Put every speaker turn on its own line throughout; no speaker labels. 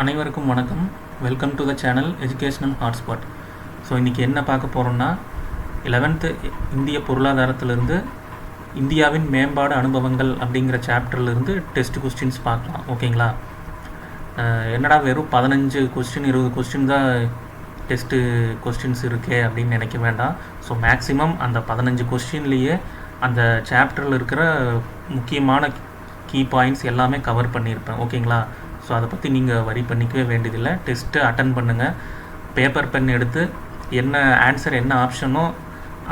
அனைவருக்கும் வணக்கம். Welcome to the channel educational hotspot so இன்றைக்கி என்ன பார்க்க போகிறோம்னா 11th இந்திய பொருளாதாரத்திலிருந்து இந்தியாவின் மேம்பாடு அனுபவங்கள் அப்படிங்கிற சாப்டர்லேருந்து டெஸ்ட் கொஸ்டின்ஸ் பார்க்கலாம். ஓகேங்களா என்னடா வெறும் பதினஞ்சு கொஸ்டின் இருபது கொஸ்டின் தான் டெஸ்ட்டு கொஸ்டின்ஸ் இருக்கே அப்படின்னு நினைக்க வேண்டாம். ஸோ மேக்ஸிமம் அந்த பதினஞ்சு கொஸ்டின்லேயே அந்த சாப்டரில் இருக்கிற முக்கியமான கீ பாயிண்ட்ஸ் எல்லாமே கவர் பண்ணியிருப்பேன். ஓகேங்களா ஸோ அதை பற்றி நீங்கள் வரி பண்ணிக்கவே வேண்டியதில்லை. டெஸ்ட்டு அட்டன் பண்ணுங்கள் பேப்பர் பென் எடுத்து என்ன ஆன்சர் என்ன ஆப்ஷனோ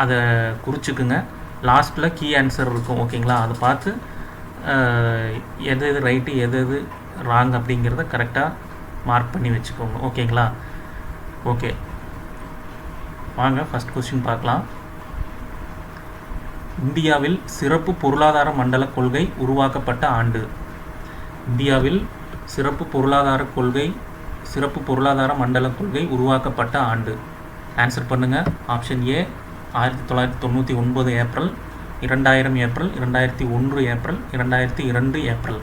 அதை குறிச்சிக்குங்க. லாஸ்ட்டில் கீ ஆன்சர் இருக்கும் ஓகேங்களா அதை பார்த்து எது எது ரைட்டு எது எது ராங் அப்படிங்கிறத கரெக்டாக மார்க் பண்ணி வச்சுக்கோங்க ஓகேங்களா ஓகே வாங்க ஃபஸ்ட் கொஸ்டின் பார்க்கலாம். இந்தியாவில் சிறப்பு பொருளாதார மண்டல கொள்கை உருவாக்கப்பட்ட ஆண்டு. இந்தியாவில் சிறப்பு பொருளாதார கொள்கை சிறப்பு பொருளாதார மண்டல கொள்கை உருவாக்கப்பட்ட ஆண்டு. ஆன்சர் பண்ணுங்கள் ஆப்ஷன் ஏ ஆயிரத்தி தொள்ளாயிரத்தி தொண்ணூற்றி ஒன்பது ஏப்ரல் இரண்டாயிரம் ஏப்ரல் இரண்டாயிரத்தி ஒன்று ஏப்ரல் இரண்டாயிரத்தி இரண்டு ஏப்ரல்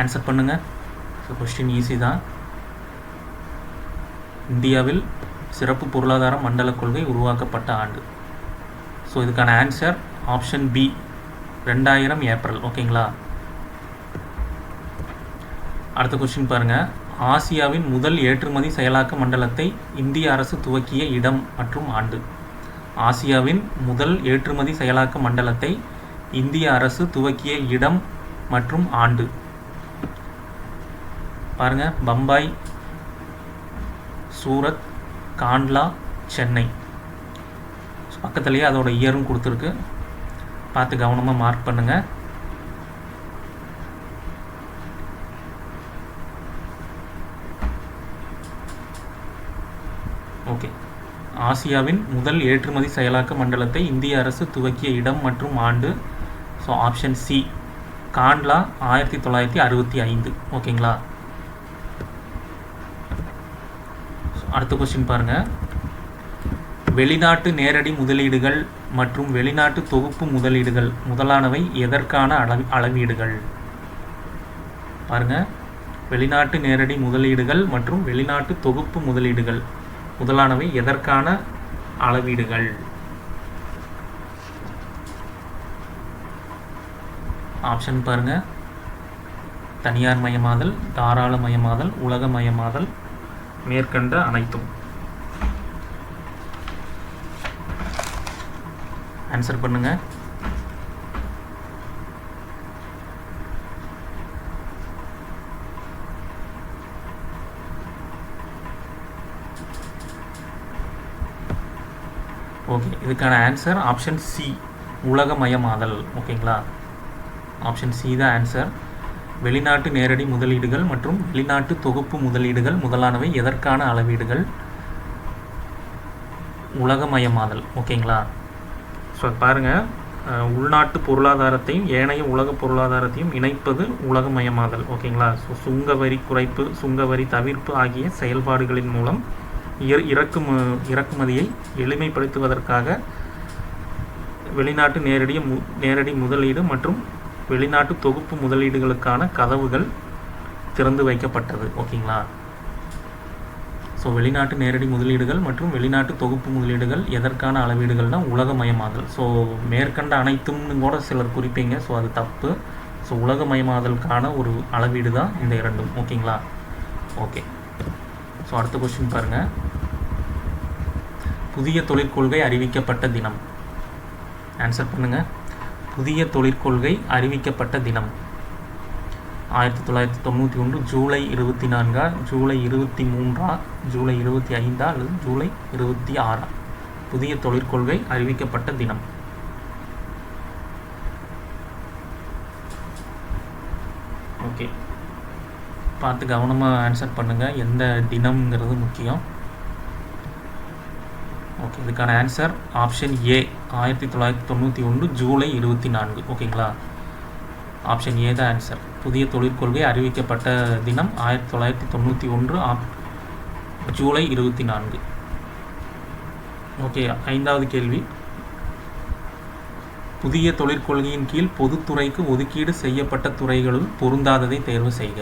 ஆன்சர் பண்ணுங்கள் ஸோ கொஸ்டின் ஈஸி தான். இந்தியாவில் சிறப்பு பொருளாதார மண்டல கொள்கை உருவாக்கப்பட்ட ஆண்டு. ஸோ இதுக்கான ஆன்சர் ஆப்ஷன் பி ரெண்டாயிரம் ஏப்ரல் ஓகேங்களா அடுத்த கொஸ்டின் பாருங்கள் ஆசியாவின் முதல் ஏற்றுமதி செயலாக்க மண்டலத்தை இந்திய அரசு துவக்கிய இடம் மற்றும் ஆண்டு. ஆசியாவின் முதல் ஏற்றுமதி செயலாக்க மண்டலத்தை இந்திய அரசு துவக்கிய இடம் மற்றும் ஆண்டு. பாருங்க பம்பாய் சூரத் காண்ட்லா சென்னை. பக்கத்துலேயே அதோட இயரும் கொடுத்துருக்கு. பார்த்து கவனமாக மார்க் பண்ணுங்கள் ஓகே ஆசியாவின் முதல் ஏற்றுமதி செயலாக்க மண்டலத்தை இந்திய அரசு துவக்கிய இடம் மற்றும் ஆண்டு. ஸோ ஆப்ஷன் சி காண்ட்லா ஆயிரத்தி தொள்ளாயிரத்தி அறுபத்தி ஐந்து. ஓகேங்களா அடுத்த கொஸ்டின் பாருங்கள் வெளிநாட்டு நேரடி முதலீடுகள் மற்றும் வெளிநாட்டு தொகுப்பு முதலீடுகள் முதலானவை எதற்கான அளவி அளவீடுகள்? பாருங்கள் வெளிநாட்டு நேரடி முதலீடுகள் மற்றும் வெளிநாட்டு தொகுப்பு முதலீடுகள். முதலானவை எதற்கான அளவீடுகள்? ஆப்ஷன் பாருங்க. தனியார் மயமாதல் தாராளமயமாதல் உலகமயமாதல் மேற்கண்ட அனைத்தும். ஆன்சர் பண்ணுங்கள் ஓகே இதுக்கான ஆன்சர் ஆப்ஷன் சி உலகமயமாதல். ஓகேங்களா ஆப்ஷன் சி தான் ஆன்சர் வெளிநாட்டு நேரடி முதலீடுகள் மற்றும் வெளிநாட்டு தொகுப்பு முதலீடுகள் முதலானவை எதற்கான அளவீடுகள்? உலகமயமாதல். ஓகேங்களா ஸோ பாருங்கள் உள்நாட்டு பொருளாதாரத்தையும் ஏனைய உலக பொருளாதாரத்தையும் இணைப்பது உலகமயமாதல். ஓகேங்களா ஸோ சுங்க வரி குறைப்பு சுங்க வரி தவிர்ப்பு ஆகிய செயல்பாடுகளின் மூலம் இறக்கும இறக்குமதியை எளிமைப்படுத்துவதற்காக வெளிநாட்டு நேரடி மு நேரடி முதலீடு மற்றும் வெளிநாட்டு தொகுப்பு முதலீடுகளுக்கான கதவுகள் திறந்து வைக்கப்பட்டது. ஓகேங்களா? ஸோ வெளிநாட்டு நேரடி முதலீடுகள் மற்றும் வெளிநாட்டு தொகுப்பு முதலீடுகள் எதற்கான அளவீடுகள்னா உலகமயமாதல். ஸோ மேற்கண்ட அனைத்தும்னு கூட சிலர் குறிப்பீங்க. ஸோ அது தப்பு. ஸோ உலகமயமாதலுக்கான ஒரு அளவீடு தான் இந்த இரண்டும். ஓகேங்களா? ஓகே ஸோ அடுத்த கொஸ்டின் பாருங்கள் புதிய தொழிற்கொள்கை அறிவிக்கப்பட்ட தினம். ஆன்சர் பண்ணுங்கள் புதிய தொழிற்கொள்கை அறிவிக்கப்பட்ட தினம். ஆயிரத்தி தொள்ளாயிரத்தி தொண்ணூற்றி ஒன்று ஜூலை இருபத்தி நான்கா ஜூலை இருபத்தி மூன்றா ஜூலை இருபத்தி ஐந்தா அல்லது ஜூலை இருபத்தி ஆறா. புதிய தொழிற்கொள்கை அறிவிக்கப்பட்ட தினம் ஓகே பார்த்து கவனமாக ஆன்சர் பண்ணுங்கள் எந்த தினம்ங்கிறது முக்கியம். ஓகே இதுக்கான ஆன்சர் ஆப்ஷன் ஏ ஆயிரத்தி தொள்ளாயிரத்தி தொண்ணூற்றி ஒன்று ஜூலை இருபத்தி நான்கு. ஓகேங்களா ஆப்ஷன் ஏ தான் ஆன்சர் புதிய தொழிற்கொள்கை அறிவிக்கப்பட்ட தினம் ஆயிரத்தி தொள்ளாயிரத்தி தொண்ணூற்றி ஒன்று ஆப் ஜூலை இருபத்தி நான்கு. ஓகே ஐந்தாவது கேள்வி. புதிய தொழிற்கொள்கையின் கீழ் பொதுத்துறைக்கு ஒதுக்கீடு செய்யப்பட்ட துறைகளுள் பொருந்தாததை தேர்வு செய்க.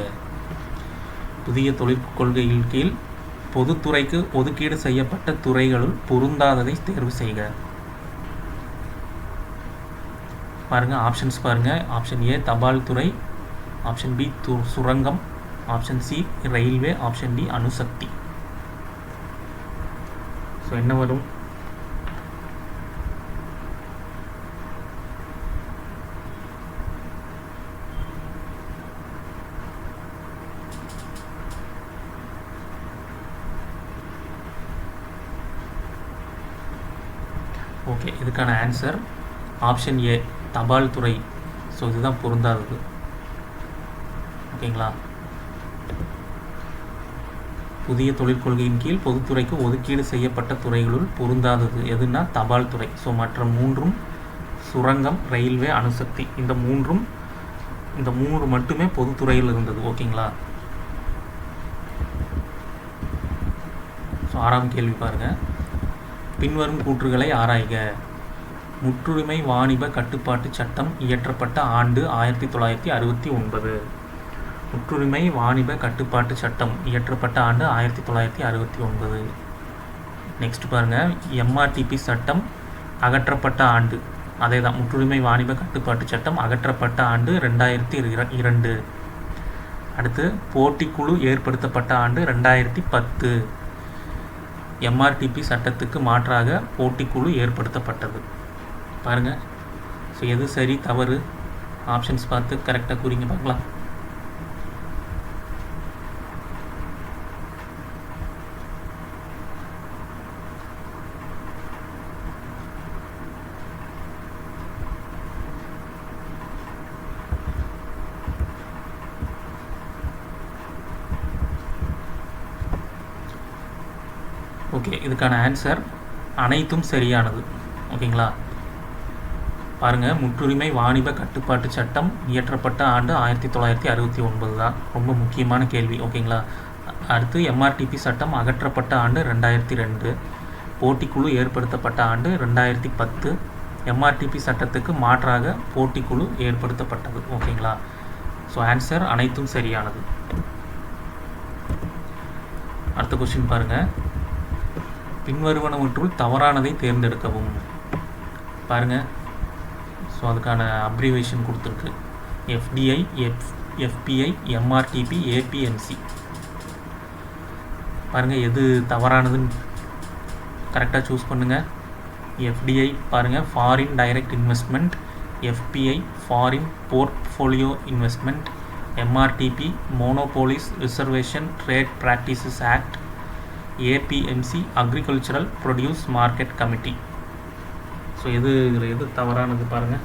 புதிய தொழிற்கொள்கையின் கீழ் பொதுத்துறைக்கு ஒதுக்கீடு செய்யப்பட்ட துறைகளுள் பொருந்தாததை தேர்வு செய்க. பாருங்கள் ஆப்ஷன்ஸ் பாருங்கள் ஆப்ஷன் ஏ தபால் துறை. ஆப்ஷன் பி து சுரங்கம். Option C railway option D அணுசக்தி. ஸோ என்ன வரும்? ஓகே இதுக்கான ஆன்சர் ஆப்ஷன் ஏ தபால் துறை. ஸோ இதுதான் பொருந்தாதது. ஓகேங்களா புதிய தொழிற்கொள்கையின் கீழ் பொதுத்துறைக்கு ஒதுக்கீடு செய்யப்பட்ட துறைகளுள் பொருந்தாதது. எதுனா தபால் துறை. ஸோ மற்ற மூன்றும் சுரங்கம் ரயில்வே அணுசக்தி. இந்த மூன்றும் இந்த மூன்று மட்டுமே பொதுத்துறையில் இருந்தது. ஓகேங்களா ஸோ ஆறாம் கேள்வி பாருங்கள் பின்வரும் கூற்றுகளை ஆராய்க. முற்றுரிமை வாணிப கட்டுப்பாட்டு சட்டம் இயற்றப்பட்ட ஆண்டு ஆயிரத்தி தொள்ளாயிரத்தி அறுபத்தி ஒன்பது. முற்றுரிமை வாணிப கட்டுப்பாட்டு சட்டம் இயற்றப்பட்ட ஆண்டு ஆயிரத்தி தொள்ளாயிரத்தி அறுபத்தி ஒன்பது. நெக்ஸ்ட் பாருங்கள் எம்ஆர்டிபி சட்டம் அகற்றப்பட்ட ஆண்டு. அதே தான் முற்றுரிமை வாணிப கட்டுப்பாட்டு சட்டம் அகற்றப்பட்ட ஆண்டு ரெண்டாயிரத்தி இரண்டு. அடுத்து போட்டிக்குழு ஏற்படுத்தப்பட்ட ஆண்டு ரெண்டாயிரத்தி பத்து. எம்ஆர்டிபி சட்டத்துக்கு மாற்றாக போட்டிக்குழு ஏற்படுத்தப்பட்டது. பாருங்கள் ஸோ எது சரி தவறு? ஆப்ஷன்ஸ் பார்த்து கரெக்டாக கூறிங்க பார்க்கலாம். ஓகே இதுக்கான ஆன்சர் அனைத்தும் சரியானது. ஓகேங்களா பாருங்கள் முற்றுரிமை வாணிப கட்டுப்பாட்டு சட்டம் இயற்றப்பட்ட ஆண்டு ஆயிரத்தி தொள்ளாயிரத்தி அறுபத்தி ஒன்பது தான். ரொம்ப முக்கியமான கேள்வி. ஓகேங்களா அடுத்து எம்ஆர்டிபி சட்டம் அகற்றப்பட்ட ஆண்டு ரெண்டாயிரத்தி ரெண்டு. போட்டிக்குழு ஏற்படுத்தப்பட்ட ஆண்டு ரெண்டாயிரத்தி பத்து. எம்ஆர்டிபி சட்டத்துக்கு மாற்றாக போட்டிக்குழு ஏற்படுத்தப்பட்டது. ஓகேங்களா ஸோ ஆன்சர் அனைத்தும் சரியானது. அடுத்த கொஸ்டின் பாருங்கள் பின்வருவனவற்றுள் தவறானதை தேர்ந்தெடுக்கவும். பாருங்கள் ஸோ அதுக்கான அப்ரிவேஷன் கொடுத்துருக்கு. FDI F FPI MRTP APMC பாருங்கள் எது தவறானதுன்னு கரெக்டாக சூஸ் பண்ணுங்கள் எஃப்டிஐ பாருங்கள் foreign direct investment FPI foreign portfolio investment MRTP monopolies reservation trade practices act APMC agricultural produce market committee so எது இதில் எது தவறானது பாருங்கள்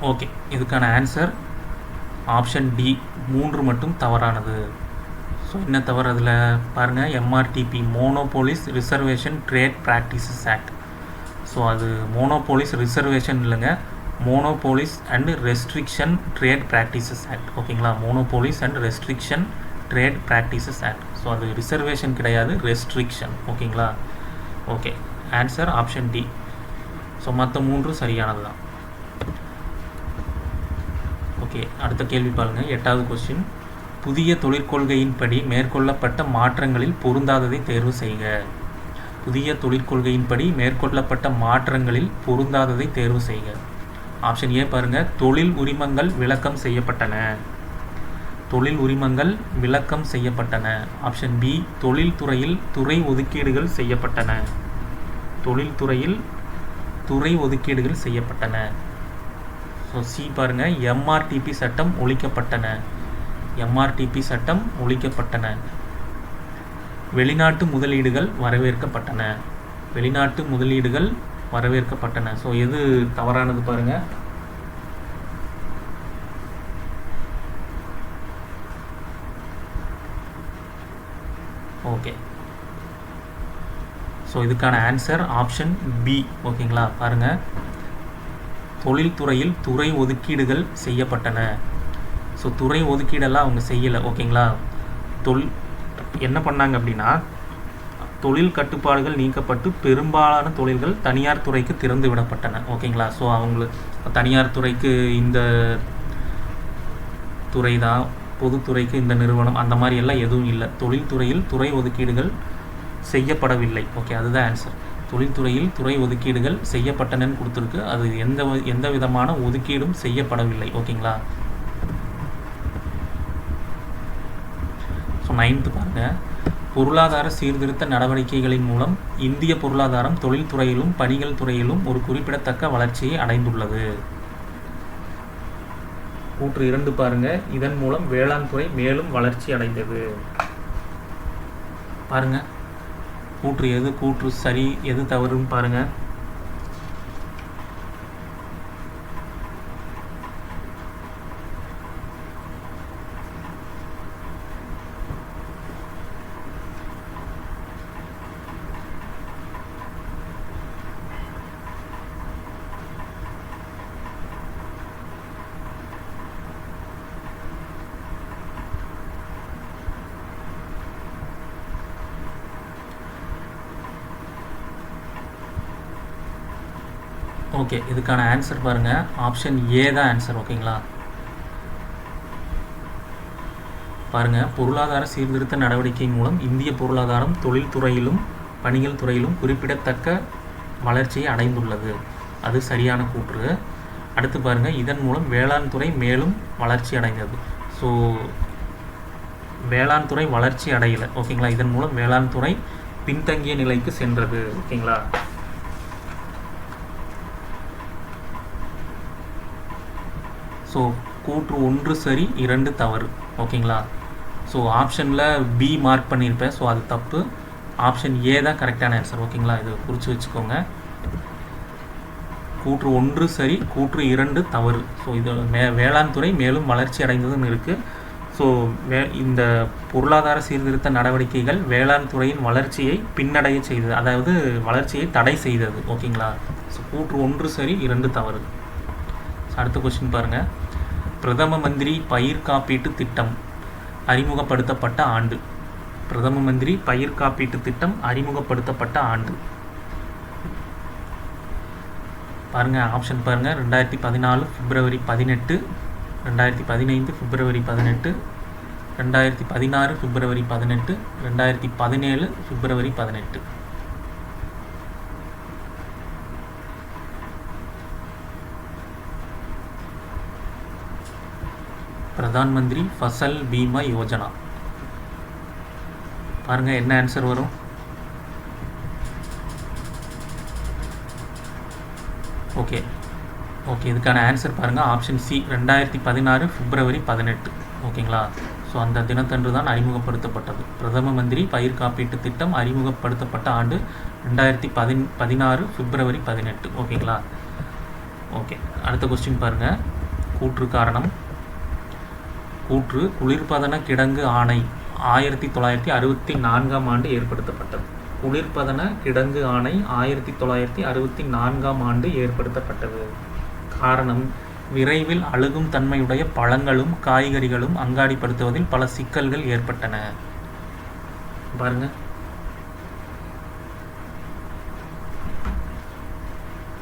ஓகே இதுக்கான ஆன்சர் ஆப்ஷன் டி மூன்று மட்டும் தவறானது. ஸோ என்ன தவறு அதில்? பாருங்கள் MRTP monopolies reservation trade practices act so அது மோனோபோலிஸ் ரிசர்வேஷன் இல்லைங்க. Monopolies and restriction trade practices act ஓகேங்களா monopolies and restriction trade practices act so அது ரிசர்வேஷன் கிடையாது ரெஸ்ட்ரிக்ஷன் ஓகேங்களா okay answer option D so மற்ற மூன்றும் சரியானது தான் ஓகே அடுத்த கேள்வி பாருங்கள் எட்டாவது கொஸ்டின் புதிய தொழிற்கொள்கையின்படி மேற்கொள்ளப்பட்ட மாற்றங்களில் பொருந்தாததை தேர்வு செய்க. புதிய தொழிற்கொள்கையின்படி மேற்கொள்ளப்பட்ட மாற்றங்களில் பொருந்தாததை தேர்வு செய்க. ஆப்ஷன் ஏ பாருங்கள் தொழில் உரிமங்கள் விளக்கம் செய்யப்பட்டன. தொழில் உரிமங்கள் விளக்கம் செய்யப்பட்டன. ஆப்ஷன் பி தொழில்துறையில் துறை ஒதுக்கீடுகள் செய்யப்பட்டன. தொழில்துறையில் துறை ஒதுக்கீடுகள் செய்யப்பட்டன. ஸோ சி பாருங்கள் எம்ஆர்டிபி சட்டம் ஒழிக்கப்பட்டன. எம்ஆர்டிபி சட்டம் ஒழிக்கப்பட்டன. வெளிநாட்டு முதலீடுகள் வரவேற்கப்பட்டன. வெளிநாட்டு முதலீடுகள் வரவேற்கப்பட்டன. ஸோ எது தவறானது பாருங்கள் ஓகே ஸோ இதுக்கான ஆன்சர் ஆப்ஷன் பி ஓகேங்களா பாருங்கள் தொழில்துறையில் துறை ஒதுக்கீடுகள் செய்யப்பட்டன. ஸோ துறை ஒதுக்கீடெல்லாம் அவங்க செய்யலை. ஓகேங்களா தொல் என்ன பண்ணாங்க அப்படின்னா தொழில் கட்டுப்பாடுகள் நீக்கப்பட்டு பெரும்பாலான தொழில்கள் தனியார் துறைக்கு திறந்து விடப்பட்டன. ஓகேங்களா? ஸோ அவங்களுக்கு தனியார் துறைக்கு இந்த துறை தான் பொதுத்துறைக்கு இந்த நிறுவனம் அந்த மாதிரி எல்லாம் எதுவும் இல்லை. தொழில்துறையில் துறை ஒதுக்கீடுகள் செய்யப்படவில்லை. ஓகே அதுதான் ஆன்சர் தொழில்துறையில் துறை ஒதுக்கீடுகள் செய்யப்பட்டனன்னு கொடுத்துருக்கு. அது எந்த எந்த விதமான ஒதுக்கீடும் செய்யப்படவில்லை. ஓகேங்களா? நைன்த்து பாருங்க பொருளாதார சீர்திருத்த நடவடிக்கைகளின் மூலம் இந்திய பொருளாதாரம் தொழில்துறையிலும் பணிகள் துறையிலும் ஒரு குறிப்பிடத்தக்க வளர்ச்சியை அடைந்துள்ளது. கூற்று இரண்டு பாருங்க. இதன் மூலம் வேளாண் துறை மேலும் வளர்ச்சி அடைந்தது. பாருங்க. கூற்று எது? கூற்று சரி எது தவறுன்னு பாருங்கள் ஓகே இதுக்கான ஆன்சர் பாருங்கள் ஆப்ஷன் ஏ தான் ஆன்சர் ஓகேங்களா பாருங்கள் பொருளாதார சீர்திருத்த நடவடிக்கை மூலம் இந்திய பொருளாதாரம் தொழில்துறையிலும் பணிகள் துறையிலும் குறிப்பிடத்தக்க வளர்ச்சியை அடைந்துள்ளது. அது சரியான கூற்று. அடுத்து பாருங்கள் இதன் மூலம் வேளாண் துறை மேலும் வளர்ச்சி அடைந்தது. ஸோ வேளாண் துறை வளர்ச்சி அடையலை ஓகேங்களா இதன் மூலம் வேளாண் துறை பின்தங்கிய நிலைக்கு சென்றது ஓகேங்களா ஸோ கூற்று ஒன்று சரி இரண்டு தவறு. ஓகேங்களா ஸோ ஆப்ஷனில் பி மார்க் பண்ணியிருப்பேன். ஸோ அது தப்பு. ஆப்ஷன் ஏ தான் கரெக்டான ஆன்சர் ஓகேங்களா இது குறித்து வச்சுக்கோங்க. கூற்று ஒன்று சரி கூற்று இரண்டு தவறு. ஸோ இது மே வேளாண் துறை மேலும் வளர்ச்சி அடைந்ததுன்னு இருக்குது ஸோ வே இந்த பொருளாதார சீர்திருத்த நடவடிக்கைகள் வேளாண் துறையின் வளர்ச்சியை பின்னடைய செய்தது. அதாவது வளர்ச்சியை தடை செய்தது. ஓகேங்களா ஸோ கூற்று ஒன்று சரி இரண்டு தவறு. அடுத்த கொஸ்டின் பாருங்கள் பிரதம மந்திரி பயிர் காப்பீட்டு திட்டம் அறிமுகப்படுத்தப்பட்ட ஆண்டு. பிரதம மந்திரி பயிர் காப்பீட்டு திட்டம் அறிமுகப்படுத்தப்பட்ட ஆண்டு. பாருங்கள் ஆப்ஷன் பாருங்கள் ரெண்டாயிரத்தி பதினாலு பிப்ரவரி பதினெட்டு. ரெண்டாயிரத்தி பதினைந்து பிப்ரவரி பதினெட்டு. ரெண்டாயிரத்தி பதினாறு பிப்ரவரி பதினெட்டு. ரெண்டாயிரத்தி பதினேழு பிப்ரவரி பதினெட்டு. பிரதான் மந்திரி ஃபசல் பீமா யோஜனா. பாருங்கள் என்ன ஆன்சர் வரும்? ஓகே ஓகே இதுக்கான ஆன்சர் பாருங்கள் ஆப்ஷன் சி ரெண்டாயிரத்தி பதினாறு பிப்ரவரி பதினெட்டு. ஓகேங்களா ஸோ அந்த தினத்தன்று தான் அறிமுகப்படுத்தப்பட்டது. பிரதம மந்திரி பயிர் காப்பீட்டு திட்டம் அறிமுகப்படுத்தப்பட்ட ஆண்டு ரெண்டாயிரத்தி பதின் பதினாறு பிப்ரவரி பதினெட்டு. ஓகேங்களா ஓகே அடுத்த கொஸ்டின் பாருங்கள் கூற்று காரணம். கூற்று குளிர்பதன கிடங்கு ஆணை ஆயிரத்தி தொள்ளாயிரத்தி அறுபத்தி நான்காம் ஆண்டு ஏற்படுத்தப்பட்டது. குளிர்பதன கிடங்கு ஆணை ஆயிரத்தி தொள்ளாயிரத்தி அறுபத்தி நான்காம் ஆண்டு ஏற்படுத்தப்பட்டது. காரணம் விரைவில் அழுகும் தன்மையுடைய பழங்களும் காய்கறிகளும் அங்காடிப்படுத்துவதில் பல சிக்கல்கள் ஏற்பட்டன. பாருங்க.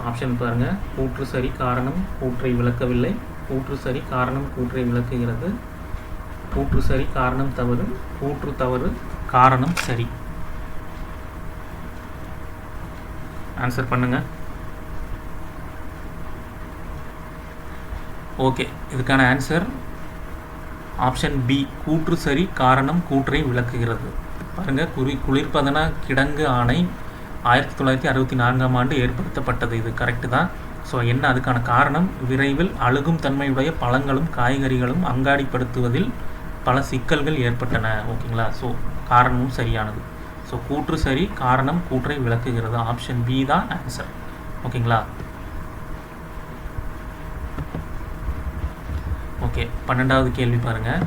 ஆப்ஷன் பாருங்க. கூற்று சரி காரணம் கூற்றை விளக்கவில்லை. கூற்று சரி காரணம் கூற்றை விளக்குகிறது. கூற்று சரி காரணம் தவறு. கூற்று தவறு காரணம் சரி. ஆன்சர் பண்ணுங்க. ஓகே இதுக்கான ஆன்சர் ஆப்ஷன் பி கூற்று சரி காரணம் கூற்றை விளக்குகிறது. பாருங்க குறி குளிர்பதன கிடங்கு ஆணை ஆயிரத்தி தொள்ளாயிரத்தி அறுபத்தி நான்காம் ஆண்டு ஏற்படுத்தப்பட்டது. இது கரெக்டு தான். ஸோ என்ன அதுக்கான காரணம்? விரைவில் அழுகும் தன்மையுடைய பழங்களும் காய்கறிகளும் அங்காடிப்படுத்துவதில் பல சிக்கல்கள் ஏற்பட்டன ஓகேங்களா? ஸோ காரணமும் சரியானது. ஸோ கூற்று சரி காரணம் கூற்றை விளக்குகிறது. ஆப்ஷன் பி தான் ஆன்சர் ஓகேங்களா? ஓகே பன்னெண்டாவது கேள்வி பாருங்கள்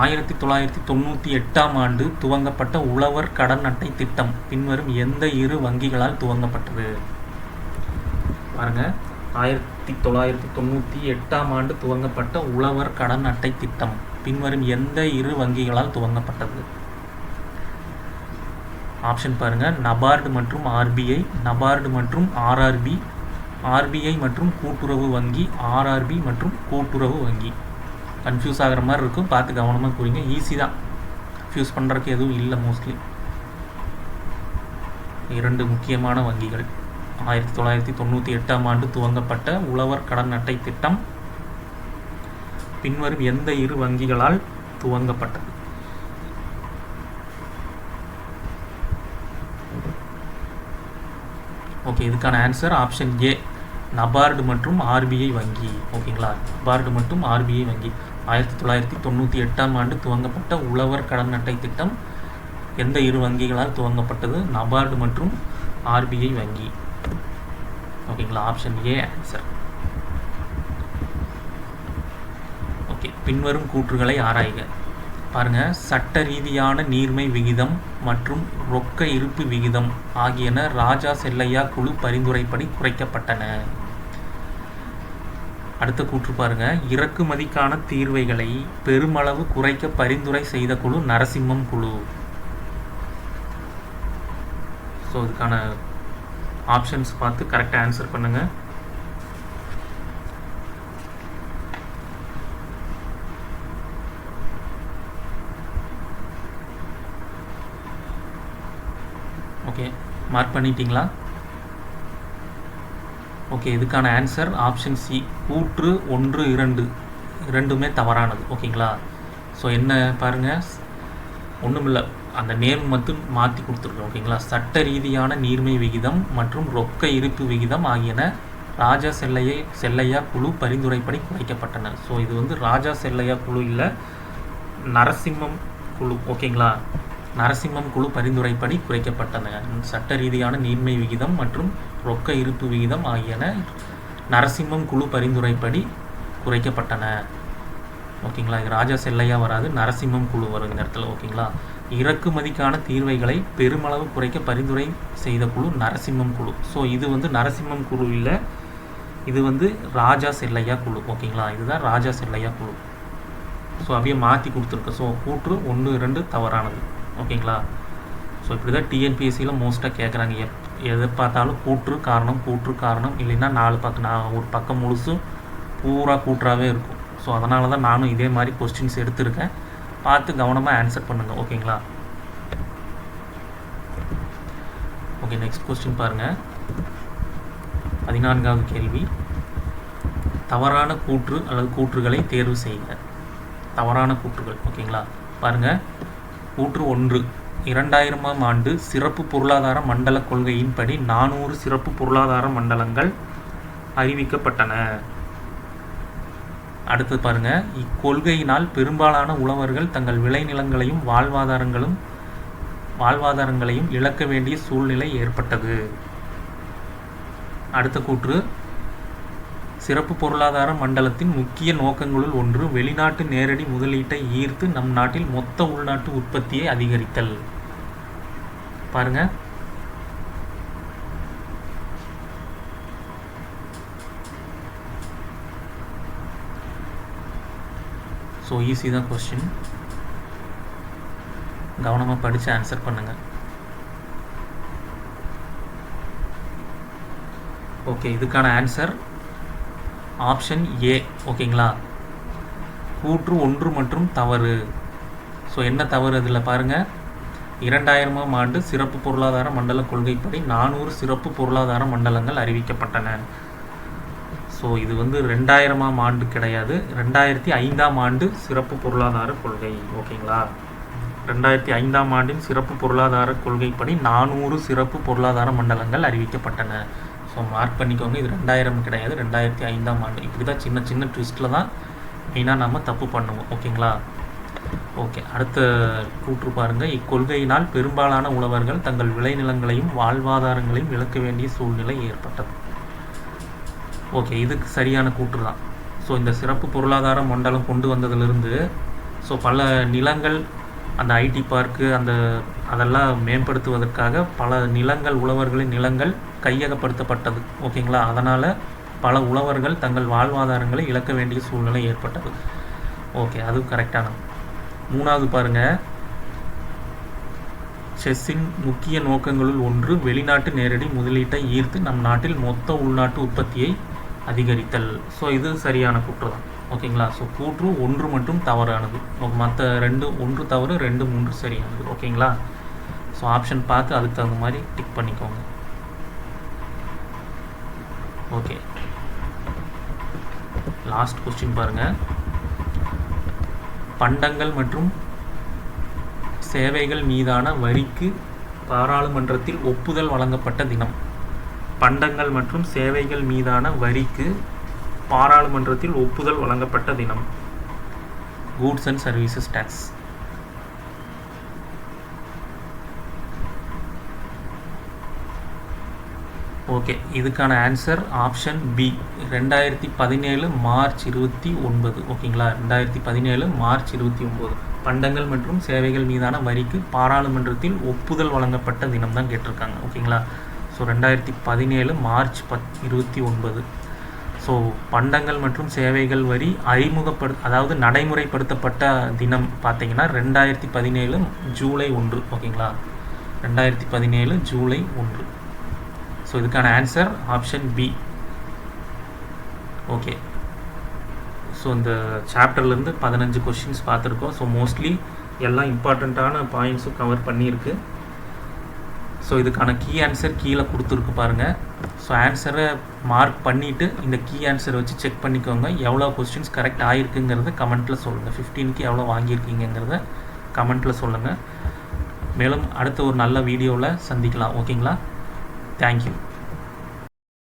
ஆயிரத்தி தொள்ளாயிரத்தி தொண்ணூற்றி எட்டாம் ஆண்டு துவங்கப்பட்ட உழவர் கடன் அட்டை திட்டம் பின்வரும் எந்த இரு வங்கிகளால் துவங்கப்பட்டது? பாருங்க. ஆயிரத்தி தொள்ளாயிரத்தி தொண்ணூற்றி எட்டாம் ஆண்டு துவங்கப்பட்ட உழவர் கடன் அட்டை திட்டம். பின்வரும் எந்த இரு வங்கிகளால் துவங்கப்பட்டது? ஆப்ஷன் பாருங்கள் நபார்டு மற்றும் ஆர்பிஐ நபார்டு மற்றும் ஆர்ஆர்பி ஆர்பிஐ மற்றும் கூட்டுறவு வங்கி ஆர்ஆர்பி மற்றும் கூட்டுறவு வங்கி. கன்ஃபியூஸ் ஆகிற மாதிரி இருக்கும். பார்த்து கவனமாக கூறிங்க. ஈஸி தான். கன்ஃபியூஸ் பண்ணுறதுக்கு எதுவும் இல்லை மோஸ்ட்லி இரண்டு முக்கியமான வங்கிகள். ஆயிரத்தி தொள்ளாயிரத்தி தொண்ணூற்றி எட்டாம் ஆண்டு துவங்கப்பட்ட உழவர் கடன் அட்டை திட்டம் பின்வரும் எந்த இரு வங்கிகளால் துவங்கப்பட்டது? ஓகே இதுக்கான ஆன்சர் ஆப்ஷன் ஏ நபார்டு மற்றும் ஆர்பிஐ வங்கி. ஓகேங்களா நபார்டு மற்றும் ஆர்பிஐ வங்கி. ஆயிரத்தி தொள்ளாயிரத்தி தொண்ணூற்றி எட்டாம் ஆண்டு துவங்கப்பட்ட உழவர் கடன் அட்டை திட்டம் எந்த இரு வங்கிகளால் துவங்கப்பட்டது? நபார்டு மற்றும் ஆர்பிஐ வங்கி. ஓகேங்களா ஆப்ஷன் ஏ ஆன்சர் ஓகே பின்வரும் கூற்றுகளை ஆராய்க. பாருங்க சட்ட ரீதியான நீர்மை விகிதம் மற்றும் ரொக்க இருப்பு விகிதம் ஆகியன ராஜா செல்லையா குழு பரிந்துரைப்படி குறைக்கப்பட்டன. அடுத்த கூற்று பாருங்க இறக்குமதிக்கான தீர்வைகளை பெருமளவு குறைக்க பரிந்துரை செய்த குழு நரசிம்மம் குழு. ஸோ இதுக்கான ஆப்ஷன்ஸ் பார்த்து கரெக்டாக ஆன்சர் பண்ணுங்கள் ஓகே மார்க் பண்ணிட்டீங்களா? ஓகே இதுக்கான ஆன்சர் ஆப்ஷன் சி கூற்று ஒன்று இரண்டு. இரண்டுமே தவறானது. ஓகேங்களா ஸோ என்ன பாருங்கள் ஒன்றுமில்லை அந்த நேம் மட்டும் மாற்றி கொடுத்துருக்கோம் ஓகேங்களா சட்ட ரீதியான நீர்மை விகிதம் மற்றும் ரொக்க இருப்பு விகிதம் ஆகியன ராஜா செல்லையை செல்லையா குழு பரிந்துரைப்படி குறைக்கப்பட்டன. ஸோ இது வந்து ராஜா செல்லையா குழு இல்லை நரசிம்மம் குழு. ஓகேங்களா நரசிம்மம் குழு பரிந்துரைப்படி குறைக்கப்பட்டன. சட்ட ரீதியான நீர்மை விகிதம் மற்றும் ரொக்க இருப்பு விகிதம் ஆகியன நரசிம்மம் குழு பரிந்துரைப்படி குறைக்கப்பட்டன. ஓகேங்களா? இது ராஜா செல்லையா வராது நரசிம்மம் குழு வரும் இந்த இடத்துல. ஓகேங்களா? இறக்குமதிக்கான தீர்வைகளை பெருமளவு குறைக்க பரிந்துரை செய்த குழு நரசிம்மம் குழு. ஸோ இது வந்து நரசிம்மம் குழு இல்லை இது வந்து ராஜா செல்லையா குழு. ஓகேங்களா? இதுதான் ராஜா செல்லையா குழு. ஸோ அப்படியே மாற்றி கொடுத்துருக்கு. ஸோ கூற்று ஒன்று இரண்டு தவறானது. ஓகேங்களா? ஸோ இப்படி தான் டிஎன்பிஎஸ்சியில் மோஸ்ட்டாக கேட்குறாங்க எப் எதை பார்த்தாலும் கூற்று காரணம் கூற்று காரணம். இல்லைன்னா நாலு பக்கம் நான் ஒரு பக்கம் முழுசும் பூரா கூற்றாகவே இருக்கும். ஸோ அதனால தான் நானும் இதே மாதிரி கொஸ்டின்ஸ் எடுத்திருக்கேன். பார்த்து கவனமாக ஆன்சர் பண்ணுங்கள் ஓகேங்களா? ஓகே நெக்ஸ்ட் கொஸ்டின் பாருங்கள் பதினான்காவது கேள்வி. தவறான கூற்று அல்லது கூற்றுகளை தேர்வு செய்யுங்க தவறான கூற்றுகள். ஓகேங்களா? பாருங்கள் கூற்று ஒன்று. இரண்டாயிரமாம் ஆண்டு சிறப்பு பொருளாதார மண்டல கொள்கையின்படி நானூறு சிறப்பு பொருளாதார மண்டலங்கள் அறிவிக்கப்பட்டன. அடுத்து பாருங்க. இக்கொள்கையினால் பெரும்பாலான உழவர்கள் தங்கள் விளைநிலங்களையும் வாழ்வாதாரங்களும் வாழ்வாதாரங்களையும் இழக்க வேண்டிய சூழ்நிலை ஏற்பட்டது. அடுத்த கூற்று. சிறப்பு பொருளாதார மண்டலத்தின் முக்கிய நோக்கங்களுள் ஒன்று வெளிநாட்டு நேரடி முதலீட்டை ஈர்த்து நம் நாட்டில் மொத்த உள்நாட்டு உற்பத்தியை அதிகரித்தல். பாருங்க. ஸோ ஈஸி தான் கொஸ்டின் கவனமாக படித்து ஆன்சர் பண்ணுங்கள் ஓகே இதுக்கான ஆன்சர் ஆப்ஷன் ஏ ஓகேங்களா கூற்று ஒன்று மற்றும் தவறு. ஸோ என்ன தவறு அதில் பாருங்கள் இரண்டாயிரமாம் ஆண்டு சிறப்பு பொருளாதார மண்டல கொள்கைப்படி நானூறு சிறப்பு பொருளாதார மண்டலங்கள் அறிவிக்கப்பட்டன. ஸோ இது வந்து ரெண்டாயிரமாம் ஆண்டு கிடையாது. ரெண்டாயிரத்தி ஐந்தாம் ஆண்டு சிறப்பு பொருளாதார கொள்கை ஓகேங்களா ரெண்டாயிரத்தி ஐந்தாம் ஆண்டின் சிறப்பு பொருளாதார கொள்கைப்படி நானூறு சிறப்பு பொருளாதார மண்டலங்கள் அறிவிக்கப்பட்டன. ஸோ மார்க் பண்ணிக்கோங்க. இது ரெண்டாயிரம் கிடையாது. ரெண்டாயிரத்தி ஐந்தாம் ஆண்டு. இப்படி தான் சின்ன சின்ன ட்விஸ்ட்டில் தான் மெயினாக நம்ம தப்பு பண்ணுவோம். ஓகேங்களா ஓகே அடுத்த கூற்று பாருங்கள் இக்கொள்கையினால் பெரும்பாலான உழவர்கள் தங்கள் விளைநிலங்களையும் வாழ்வாதாரங்களையும் இழக்க வேண்டிய சூழ்நிலை ஏற்பட்டது. ஓகே இதுக்கு சரியான கூற்று தான். ஸோ இந்த சிறப்பு பொருளாதார மண்டலம் கொண்டு வந்ததிலிருந்து ஸோ பல நிலங்கள் அந்த ஐடி பார்க்கு அந்த அதெல்லாம் மேம்படுத்துவதற்காக பல நிலங்கள் உழவர்களின் நிலங்கள் கையகப்படுத்தப்பட்டது. ஓகேங்களா? அதனால் பல உழவர்கள் தங்கள் வாழ்வாதாரங்களை இழக்க வேண்டிய சூழ்நிலை ஏற்பட்டது. ஓகே அது கரெக்டானது மூணாவது பாருங்கள் செஸ்ஸின் முக்கிய நோக்கங்களுள் ஒன்று வெளிநாட்டு நேரடி முதலீட்டை ஈர்த்து நம் நாட்டில் மொத்த உள்நாட்டு உற்பத்தியை அதிகரித்தல். ஸோ இது சரியான கூற்று தான் ஓகேங்களா? ஸோ கூற்று ஒன்று மட்டும் தவறானது. மற்ற ரெண்டு ஒன்று தவறு ரெண்டு மூன்று சரியானது. ஓகேங்களா? ஸோ ஆப்ஷன் பார்த்து அதுக்கு தகுந்த மாதிரி டிக் பண்ணிக்கோங்க. ஓகே லாஸ்ட் கொஸ்டின் பாருங்கள் பண்டங்கள் மற்றும் சேவைகள் மீதான வரிக்கு பாராளுமன்றத்தில் ஒப்புதல் வழங்கப்பட்ட தினம். பண்டங்கள் மற்றும் சேவைகள் மீதான வரிக்கு பாராளுமன்றத்தில் ஒப்புதல் வழங்கப்பட்ட தினம். Goods and services tax okay இதுக்கான ஆன்சர் ஆப்ஷன் பி ரெண்டாயிரத்தி பதினேழு மார்ச் இருபத்தி ஒன்பது. ஓகேங்களா ரெண்டாயிரத்தி பதினேழு மார்ச் இருபத்தி ஒம்பது பண்டங்கள் மற்றும் சேவைகள் மீதான வரிக்கு பாராளுமன்றத்தில் ஒப்புதல் வழங்கப்பட்ட தினம் தான் கேட்டிருக்காங்க. ஓகேங்களா ஸோ ரெண்டாயிரத்தி பதினேழு மார்ச் பத் இருபத்தி ஒன்பது. ஸோ பண்டங்கள் மற்றும் சேவைகள் வரி அறிமுகப்படு அதாவது நடைமுறைப்படுத்தப்பட்ட தினம் பார்த்தீங்கன்னா ரெண்டாயிரத்தி பதினேழு ஜூலை ஒன்று. ஓகேங்களா ரெண்டாயிரத்தி பதினேழு ஜூலை ஒன்று. ஸோ இதுக்கான answer option B okay so இந்த சாப்டர்லேருந்து பதினஞ்சு கொஷின்ஸ் பார்த்துருக்கோம். ஸோ மோஸ்ட்லி எல்லாம் இம்பார்ட்டண்ட்டான பாயிண்ட்ஸும் கவர் பண்ணியிருக்கு. ஸோ இதுக்கான கீ ஆன்சர் கீழே கொடுத்துருக்கு பாருங்கள் ஸோ ஆன்சரை மார்க் பண்ணிவிட்டு இந்த கீ ஆன்சர் வச்சு செக் பண்ணிக்கோங்க. எவ்வளோ கொஸ்டின்ஸ் கரெக்ட் ஆகிருக்குங்கிறத கமெண்ட்டில் சொல்லுங்கள் ஃபிஃப்டீனுக்கு எவ்வளோ வாங்கியிருக்கீங்கிறத கமெண்ட்டில் சொல்லுங்கள் மேலும் அடுத்த ஒரு நல்ல வீடியோவில் சந்திக்கலாம். ஓகேங்களா Thank you.